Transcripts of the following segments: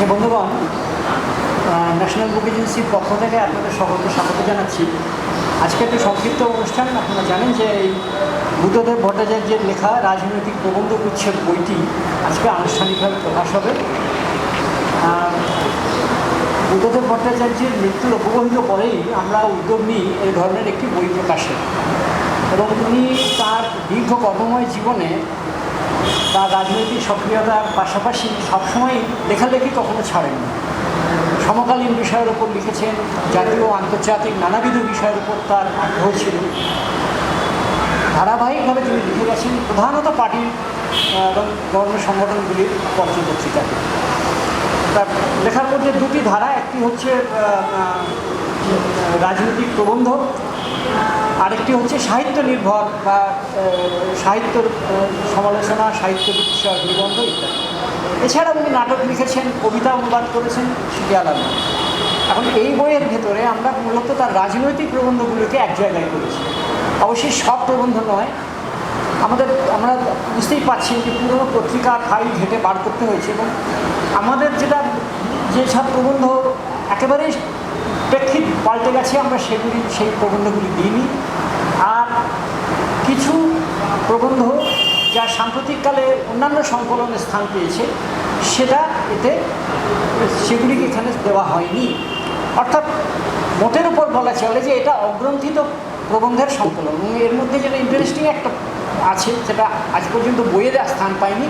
আচ্ছা বন্ধুগণ ন্যাশনাল বুক এজেন্সির পক্ষ থেকে আপনাদের সকলকে স্বাগত জানাচ্ছি। আজকে একটি সংক্ষিপ্ত অনুষ্ঠান, আপনারা জানেন যে এই বুদ্ধদেব ভট্টাচার্যের লেখা রাজনৈতিক প্রবন্ধ গুচ্ছের বইটি আজকে আনুষ্ঠানিকভাবে প্রকাশ হবে। বুদ্ধদেব ভট্টাচার্যের মৃত্যুর অপবহিত পরেই আমরা উদ্যোগ নিই এই ধরনের একটি বই প্রকাশের। এবং উনি তার দীর্ঘ কর্মময় জীবনে তার রাজনৈতিক সক্রিয়তার পাশাপাশি সবসময় লেখালেখি কখনো ছাড়েননি। সমকালীন বিষয়ের উপর লিখেছেন, জাতীয় আন্তর্জাতিক নানাবিধ বিষয়ের উপর তার আগ্রহ ছিল। ধারাবাহিকভাবে তিনি লিখে গেছেন প্রধানত পার্টি এবং ধর্ম সংগঠনগুলির পত্রপত্রিকাতে তার লেখার মধ্যে দুটি ধারা, একটি হচ্ছে রাজনৈতিক প্রবন্ধ আরেকটি হচ্ছে সাহিত্য নির্ভর বা সাহিত্য সমালোচনা, সাহিত্য বিষয়ক নিবন্ধ ইত্যাদি। এছাড়া উনি নাটক লিখেছেন, কবিতা অনুবাদ করেছেন সেটি আলাদা এখন এই বইয়ের ভেতরে আমরা মূলত তার রাজনৈতিক প্রবন্ধগুলোকে এক জায়গায় করেছি। অবশ্যই সব প্রবন্ধ নয়, আমাদের, আমরা বুঝতেই পারছি যে পুরনো পত্রিকা ফাইল ঘেটে বার করতে হয়েছে এবং আমাদের যেটা যেসব প্রবন্ধ একেবারেই প্রেক্ষিত পাল্টে গেছে, আমরা সেগুলি, সেই প্রবন্ধগুলি দিইনি। আর কিছু প্রবন্ধ যা সাম্প্রতিককালে অন্যান্য সংকলনে স্থান পেয়েছে, সেটা এতে, সেগুলিকে এখানে দেওয়া হয়নি। অর্থাৎ মোটের উপর বলা চলে যে এটা অগ্রন্থিত প্রবন্ধের সংকলন এর মধ্যে যেটা ইন্টারেস্টিং একটা আছে যেটা আজ পর্যন্ত বইয়ের স্থান পায়নি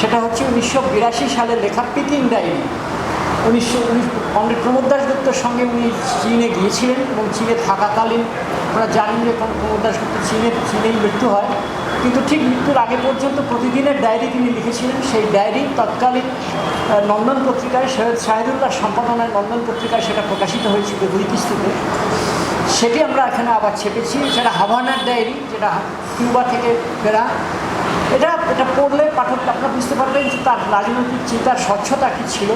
সেটা হচ্ছে উনিশশো বিরাশি সালে লেখা পিকিং ডায়েরি। উনিশশো, উনিশ পণ্ডিত প্রমোদ দাসগুপ্তর সঙ্গে উনি চীনে গিয়েছিলেন এবং চীনে থাকাকালীন আপনারা জানেন যে প্রমোদ দাসগুপ্ত চীনে, চীনেই মৃত্যু হয়। কিন্তু ঠিক মৃত্যুর আগে পর্যন্ত প্রতিদিনের ডায়েরি তিনি লিখেছিলেন। সেই ডায়েরি তৎকালীন নন্দন পত্রিকায় সৈয়দ শাহিদুল্লাহ সম্পাদনায় নন্দন পত্রিকায় সেটা প্রকাশিত হয়েছিল দুই কিস্তিতে। সেটি আমরা এখানে আবার ছেপেছি। সেটা হাভানার ডায়েরি, যেটা কিউবা থেকে ফেরা। এটা এটা পড়লে পাঠক আপনারা বুঝতে পারবেন যে তার রাজনৈতিক চিন্তার স্বচ্ছতা কী ছিল।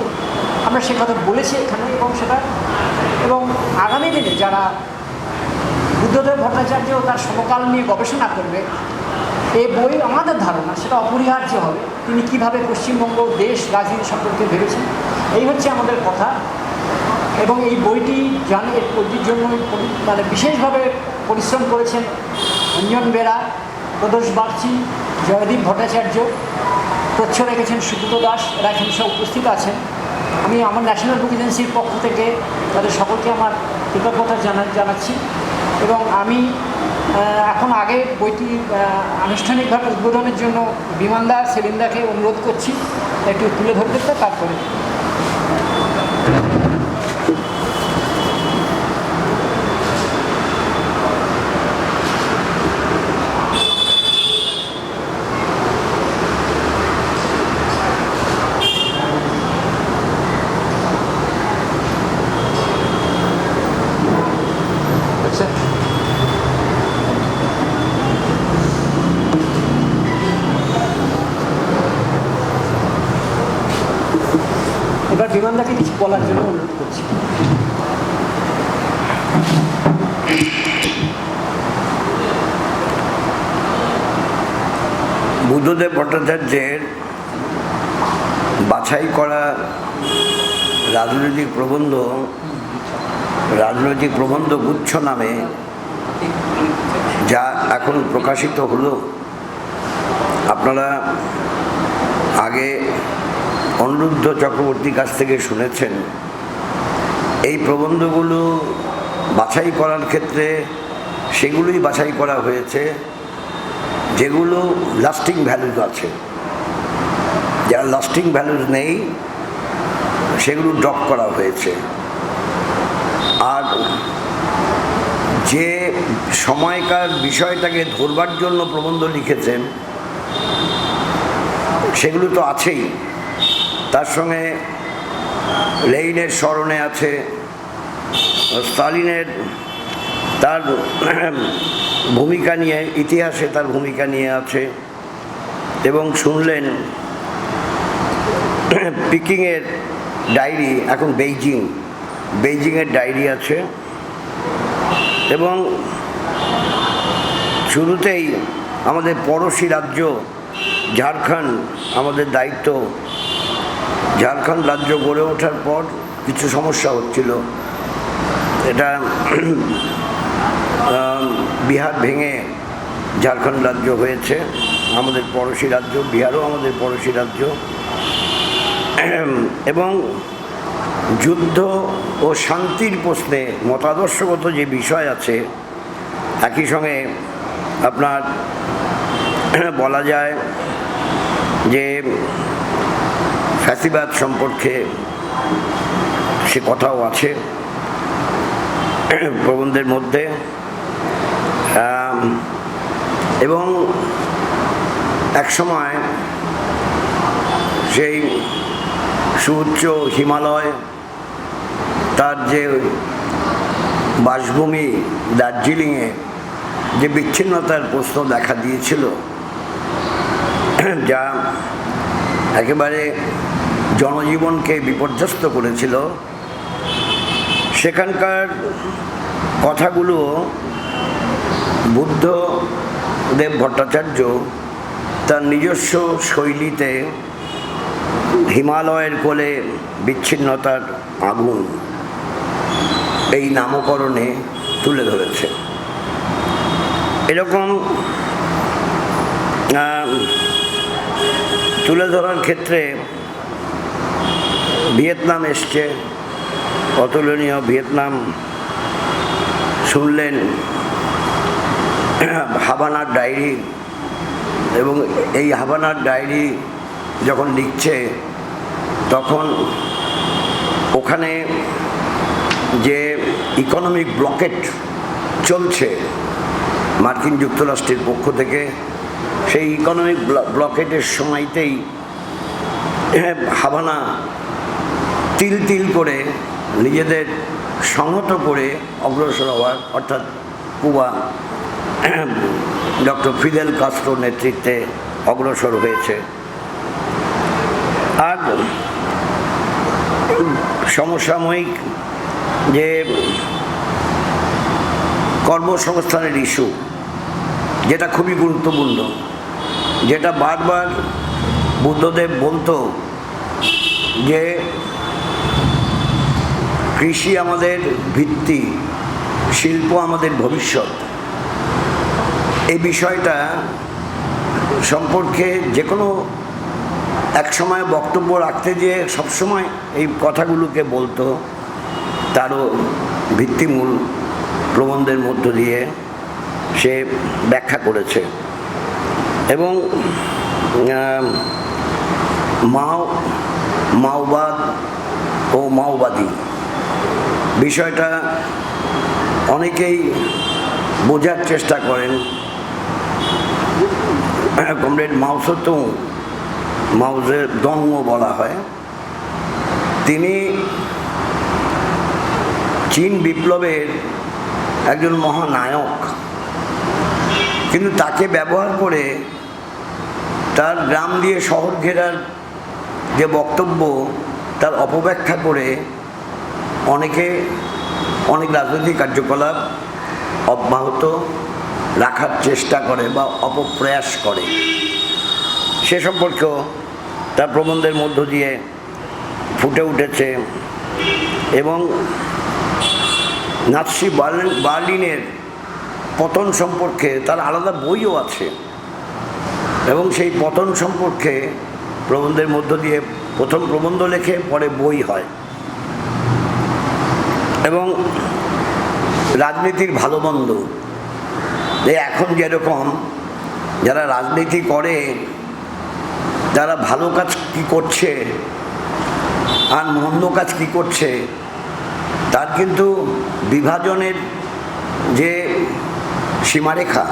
আমরা সে কথা বলেছি এখানে এবং সেটা এবং আগামী দিনে যারা বুদ্ধদেব ভট্টাচার্য তার সমকাল নিয়ে গবেষণা করবে এই বই আমাদের ধারণা, সেটা অপরিহার্য হবে। তিনি কীভাবে পশ্চিমবঙ্গ, দেশ, রাজনীতি সম্পর্কে ভেবেছেন, এই হচ্ছে আমাদের কথা। এবং এই বইটি জানে বইটির জন্য মানে বিশেষভাবে পরিশ্রম করেছেন অঞ্জন বেরা, প্রদোষ বাগচি জয়দীপ ভট্টাচার্য, তথ্য রেখেছেন সুব্রত দাস এরা এখানে সব উপস্থিত আছেন। আমি আমার ন্যাশনাল বুক এজেন্সির পক্ষ থেকে তাদের সকলকে আমার কৃতজ্ঞতা জানা জানাচ্ছি এবং আমি এখন আগে বইটি আনুষ্ঠানিকভাবে উদ্বোধনের জন্য বিমানদা সেলিন্দাকে অনুরোধ করছি, একটু তুলে ধরতে তারপরে। এবার বিমানদাকে কিছু বলার জন্য অনুরোধ করছি। বুদ্ধদেব ভট্টাচার্যের বাছাই করা রাজনৈতিক প্রবন্ধ রাজনৈতিক প্রবন্ধ গুচ্ছ নামে যা এখন প্রকাশিত হলো, আপনারা আগে অনিরুদ্ধ চক্রবর্তীর কাছ থেকে শুনেছেন, এই প্রবন্ধগুলো বাছাই করার ক্ষেত্রে সেগুলোই বাছাই করা হয়েছে, যেগুলো লাস্টিং ভ্যালুজ আছে। যারা লাস্টিং ভ্যালুজ নেই, সেগুলো ড্রপ করা হয়েছে। আর যে সময়কার বিষয়টাকে ধরবার জন্য প্রবন্ধ লিখেছেন, সেগুলো তো আছেই। তার সঙ্গে লেইনের স্মরণে আছে স্টালিনের তার ভূমিকা নিয়ে, ইতিহাসে তার ভূমিকা নিয়ে আছে এবং শুনলেন পিকিংয়ের ডায়েরি এখন বেইজিং, বেইজিংয়ের ডায়েরি আছে এবং শুরুতেই আমাদের পড়োশি রাজ্য ঝাড়খণ্ড আমাদের দায়িত্ব ঝাড়খণ্ড রাজ্য গড়ে ওঠার পর কিছু সমস্যা হচ্ছিল। এটা বিহার ভেঙে ঝাড়খণ্ড রাজ্য হয়েছে। আমাদের পড়োশি রাজ্য, বিহারও আমাদের পড়োশি রাজ্য। এবং যুদ্ধ ও শান্তির প্রশ্নে মতাদর্শগত যে বিষয় আছে, একই সঙ্গে আপনার বলা যায় যে ফ্যাসিবাদ সম্পর্কে সে কথাও আছে। প্রবন্ধের মধ্যে এবং এক সময় সেই সুউচ্চ হিমালয়, তার যে বাসভূমি দার্জিলিংয়ে যে বিচ্ছিন্নতার প্রশ্ন দেখা দিয়েছিল, যা একেবারে জনজীবনকে বিপর্যস্ত করেছিল। সেখানকার কথাগুলো বুদ্ধদেব ভট্টাচার্য তার নিজস্ব শৈলীতে হিমালয়ের কোলে বিচ্ছিন্নতার আগুন এই নামকরণে তুলে ধরেছে। এরকম তুলে ধরার ক্ষেত্রে ভিয়েতনাম এসছে। অতুলনীয় ভিয়েতনাম শুনলেন। হাবানার ডায়েরি এবং এই হাবানার ডায়েরি যখন লিখছে, তখন ওখানে যে ইকোনমিক ব্লকেট চলছে মার্কিন যুক্তরাষ্ট্রের পক্ষ থেকে, সেই ইকোনমিক ব্লকেটের সময়তেই হাবানা তিল তিল করে নিজেদের সংহত করে অগ্রসর হওয়ার, অর্থাৎ কুবা, ডক্টর ফিদেল কাস্ট্রোর নেতৃত্বে অগ্রসর হয়েছে। আর সমসাময়িক যে কর্মসংস্থানের ইস্যু, যেটা খুবই গুরুত্বপূর্ণ, যেটা বারবার বুদ্ধদেব বলতো যে কৃষি আমাদের ভিত্তি, শিল্প আমাদের ভবিষ্যৎ। এই বিষয়টা সম্পর্কে যে কোনো এক সময় বক্তব্য রাখতে যে সবসময় এই কথাগুলোকে বলতো, তারও ভিত্তিমূল প্রবন্ধের মধ্য দিয়ে সে ব্যাখ্যা করেছে। এবং মাও, মাওবাদ ও মাওবাদী বিষয়টা অনেকেই বোঝার চেষ্টা করেন। কমরেড মাউসতো মাউসের দঙ্গ বলা হয়। তিনি চীন বিপ্লবের একজন মহানায়ক। কিন্তু তাকে ব্যবহার করে তার গ্রাম দিয়ে শহর ঘেরার যে বক্তব্য, তার অপব্যাখ্যা করে অনেকে অনেক রাজনৈতিক কার্যকলাপ অব্যাহত রাখার চেষ্টা করে বা অপপ্রয়াস করে। সে সম্পর্কেও তার প্রবন্ধের মধ্য দিয়ে ফুটে উঠেছে এবং নাৎসি বার্লিন, বার্লিনের পতন সম্পর্কে তার আলাদা বইও আছে এবং সেই পতন সম্পর্কে প্রবন্ধের মধ্য দিয়ে প্রথম প্রবন্ধ লেখে পরে বই হয়। এবং রাজনীতির ভালো মন্দ এখন যেরকম যারা রাজনীতি করে, যারা ভালো কাজ কি করছে, আর মন্দ কাজ কি করছে, তার কিন্তু বিভাজনের যে সীমারেখা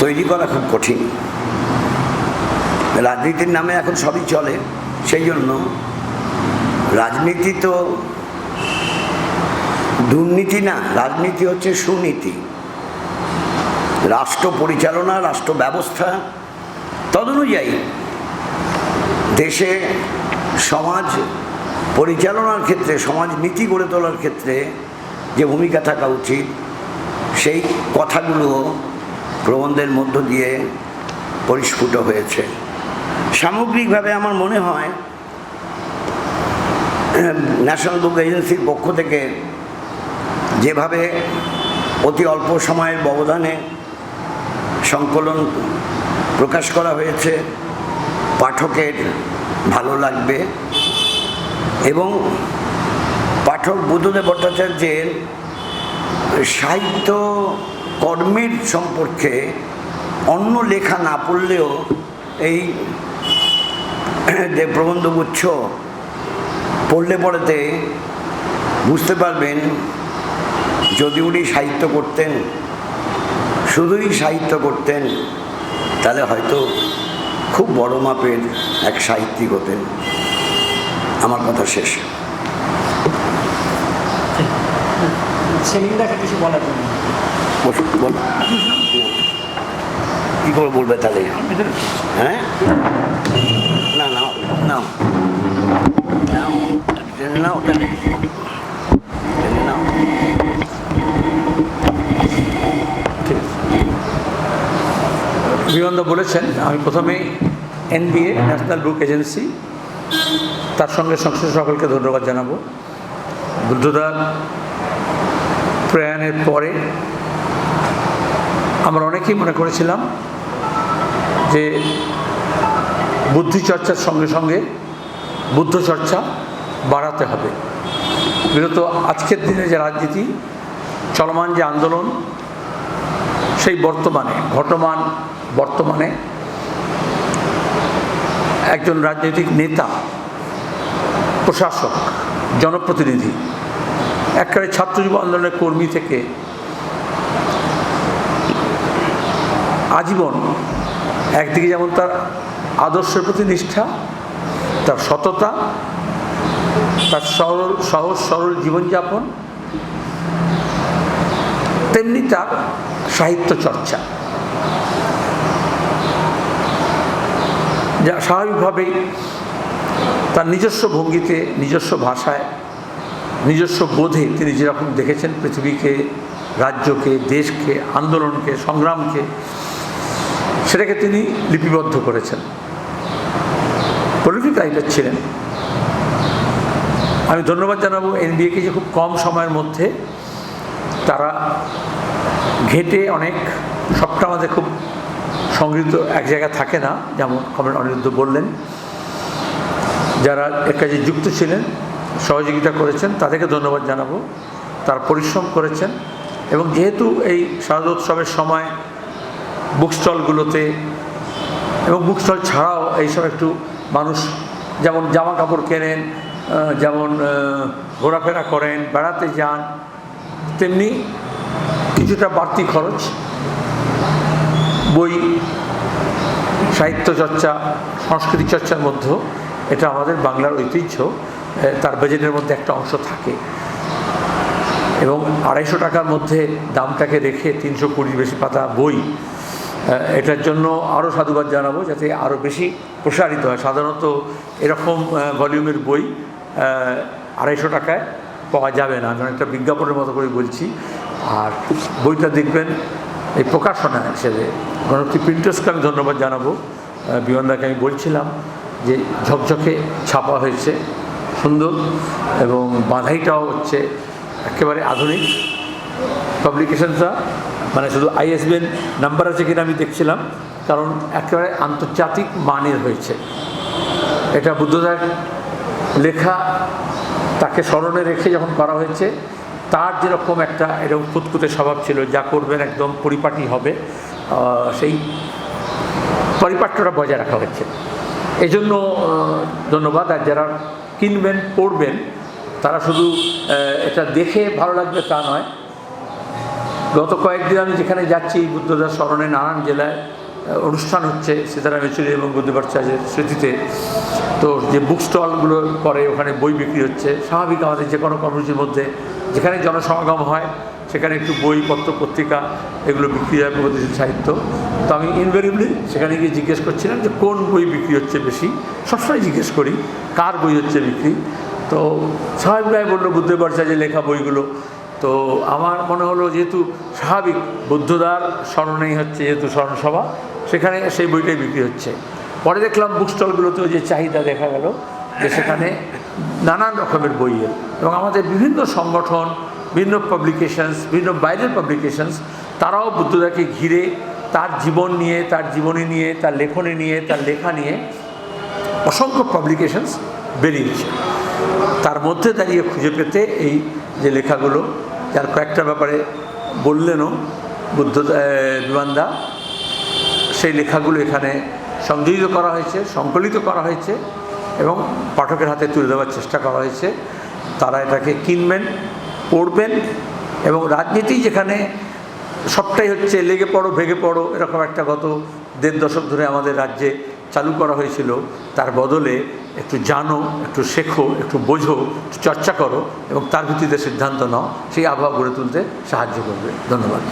তৈরি করা খুব কঠিন। রাজনীতির নামে এখন সবই চলে, সেই জন্য রাজনীতি তো দুর্নীতি না, রাজনীতি হচ্ছে সুনীতি। রাষ্ট্র পরিচালনা, রাষ্ট্র ব্যবস্থা, তদনুযায়ী দেশে সমাজ পরিচালনার ক্ষেত্রে, সমাজ নীতি গড়ে তোলার ক্ষেত্রে যে ভূমিকা থাকা উচিত, সেই কথাগুলো প্রবন্ধের মধ্য দিয়ে পরিস্ফুট হয়েছে। সামগ্রিকভাবে আমার মনে হয়, ন্যাশনাল বুক এজেন্সির পক্ষ থেকে যেভাবে অতি অল্প সময়ের ব্যবধানে সংকলন প্রকাশ করা হয়েছে, পাঠকের ভালো লাগবে এবং পাঠক বুদ্ধদেব ভট্টাচার্যের সাহিত্য কর্মের সম্পর্কে অন্য লেখা না পড়লেও এই যে প্রবন্ধগুচ্ছ পড়লে পড়েতে বুঝতে পারবেন যদি উনি সাহিত্য করতেন শুধুই সাহিত্য করতেন তাহলে হয়তো খুব বড় মাপের এক সাহিত্যিক হতেন। আমার কথা শেষ। কিছু বলার বল কী করে বলবে তাহলে? হ্যাঁ? না না না নাও টেনে নাও টেনে টেনে নাও বিমানদা বলেছেন, আমি প্রথমেই এনবিএ, ন্যাশনাল বুক এজেন্সি, তার সঙ্গে সংশ্লিষ্ট সকলকে ধন্যবাদ জানাব। বুদ্ধদার প্রয়াণের পরে আমরা অনেকেই মনে করেছিলাম যে বুদ্ধিচর্চার সঙ্গে সঙ্গে বুদ্ধচর্চা বাড়াতে হবে। বিগত আজকের দিনে যে রাজনীতি, চলমান যে আন্দোলন, সেই বর্তমানে ঘটমান বর্তমানে একজন রাজনৈতিক নেতা, প্রশাসক, জনপ্রতিনিধি, একেবারে ছাত্র যুব আন্দোলনের কর্মী থেকে আজীবন একদিকে যেমন তার আদর্শের প্রতি নিষ্ঠা, তার সততা, তার সরল, সহজ, সরল জীবনযাপন, তেমনি তার সাহিত্য চর্চা। যা স্বাভাবিকভাবেই তার নিজস্ব ভঙ্গিতে, নিজস্ব ভাষায়, নিজস্ব বোধে তিনি যেরকম দেখেছেন পৃথিবীকে, রাজ্যকে, দেশকে, আন্দোলনকে, সংগ্রামকে, সেটাকে তিনি লিপিবদ্ধ করেছেন। পলিটিক রাইটার ছিলেন। আমি ধন্যবাদ জানাব এনবিএকে যে খুব কম সময়ের মধ্যে তারা ঘেটে অনেক সবটা আমাদের খুব সংগৃহীত এক জায়গায় থাকে না, যেমন কমরেড অনিরুদ্ধ বললেন। যারা এর কাজে যুক্ত ছিলেন, সহযোগিতা করেছেন, তাদেরকে ধন্যবাদ জানাব। তার পরিশ্রম করেছেন এবং যেহেতু এই শারদোৎসবের সময় বুক স্টলগুলোতে এবং বুক স্টল ছাড়াও এইসব একটু মানুষ যেমন জামা কাপড় কেনেন যেমন ঘোরাফেরা করেন, বেড়াতে যান, তেমনি কিছুটা বাড়তি খরচ বই সাহিত্য চর্চা সংস্কৃতি চর্চার মধ্যেও এটা আমাদের বাংলার ঐতিহ্য তার বাজেটের মধ্যে একটা অংশ থাকে। এবং আড়াইশো টাকার মধ্যে দামটাকে রেখে তিনশো কুড়ির বেশি পাতা বই এটার জন্য আরও সাধুবাদ জানাব যাতে আরও বেশি প্রসারিত হয়। সাধারণত এরকম ভলিউমের বই আড়াইশো টাকায় পাওয়া যাবে না। আমি একটা বিজ্ঞাপনের মতো করে বলছি। আর বইটা দেখবেন এই প্রকাশনা হিসেবে গণপ্রী প্রিন্টার্সকে আমি ধন্যবাদ জানাব। বিমানদাকে আমি বলছিলাম যে ঝকঝকে ছাপা হয়েছে, সুন্দর এবং বাঁধাইটাও হচ্ছে একেবারে আধুনিক পাবলিকেশনটা। মানে শুধু আইএসবিএন নাম্বার আছে কিনা আমি দেখছিলাম, কারণ একেবারে আন্তর্জাতিক মানের হয়েছে। এটা বুদ্ধদার লেখা তাকে স্মরণে রেখে যখন করা হয়েছে তার যেরকম একটা এরকম কুতকুতে স্বভাব ছিল, যা করবেন একদম পরিপাটি হবে সেই পরিপাট্যটা বজায় রাখা হয়েছে এই জন্য ধন্যবাদ। আর যারা কিনবেন, পড়বেন, তারা শুধু এটা দেখে ভালো লাগবে তা নয়। গত কয়েকদিন আমি যেখানে যাচ্ছি বুদ্ধদার স্মরণে নানান জেলায় অনুষ্ঠান হচ্ছে সীতারাম ইয়েচুরি এবং বুদ্ধিভট্টাচার্যের স্মৃতিতে। তো যে বুক স্টলগুলো করে, ওখানে বই বিক্রি হচ্ছে। স্বাভাবিক আমাদের যে কোনো কর্মসূচির মধ্যে যেখানে জনসমাগম হয়, সেখানে একটু বই পত্র পত্রিকা, এগুলো বিক্রি হয় প্রগতিশীল সাহিত্য। তো আমি ইনভেরিবলি সেখানে গিয়ে জিজ্ঞেস করছিলাম যে কোন বই বিক্রি হচ্ছে বেশি? সবসময় জিজ্ঞেস করি, কার বই হচ্ছে বিক্রি? তো স্বাভাবিকভাবে বলল বুদ্ধভট্টাচার্যের লেখা বইগুলো। তো আমার মনে হলো যেহেতু স্বাভাবিক বুদ্ধদার স্মরণেই হচ্ছে যেহেতু স্মরণসভা, সেখানে সেই বইটাই বিক্রি হচ্ছে। পরে দেখলাম বুক স্টলগুলোতেও যে চাহিদা দেখা গেল, যে সেখানে নানান রকমের বইয়ের। এবং আমাদের বিভিন্ন সংগঠন, বিভিন্ন পাবলিকেশনস বিভিন্ন বাইরের পাবলিকেশনস তারাও বুদ্ধদাকে ঘিরে তার জীবন নিয়ে, তার জীবনী নিয়ে, তার লেখনী নিয়ে, তার লেখা নিয়ে অসংখ্য পাবলিকেশনস বেরিয়েছে তার মধ্যে দাঁড়িয়ে খুঁজে পেতে এই যে লেখাগুলো, যার কয়েকটা ব্যাপারে বললেনও বুদ্ধ বিমানদা, সেই লেখাগুলো এখানে সংযোজিত করা হয়েছে, সংকলিত করা হয়েছে। এবং পাঠকের হাতে তুলে দেওয়ার চেষ্টা করা হয়েছে। তারা এটাকে কিনবেন, পড়বেন এবং রাজনীতি যেখানে সবটাই হচ্ছে লেগে পড়ো, ভেগে পড়ো, এরকম একটা গত দেড় দশক ধরে আমাদের রাজ্যে চালু করা হয়েছিল। তার বদলে একটু জানো, একটু শেখো, একটু বোঝো, একটু চর্চা করো এবং তার ভিত্তিতে সিদ্ধান্ত নাও, সেই আবহাওয়া গড়ে তুলতে সাহায্য করবে। ধন্যবাদ।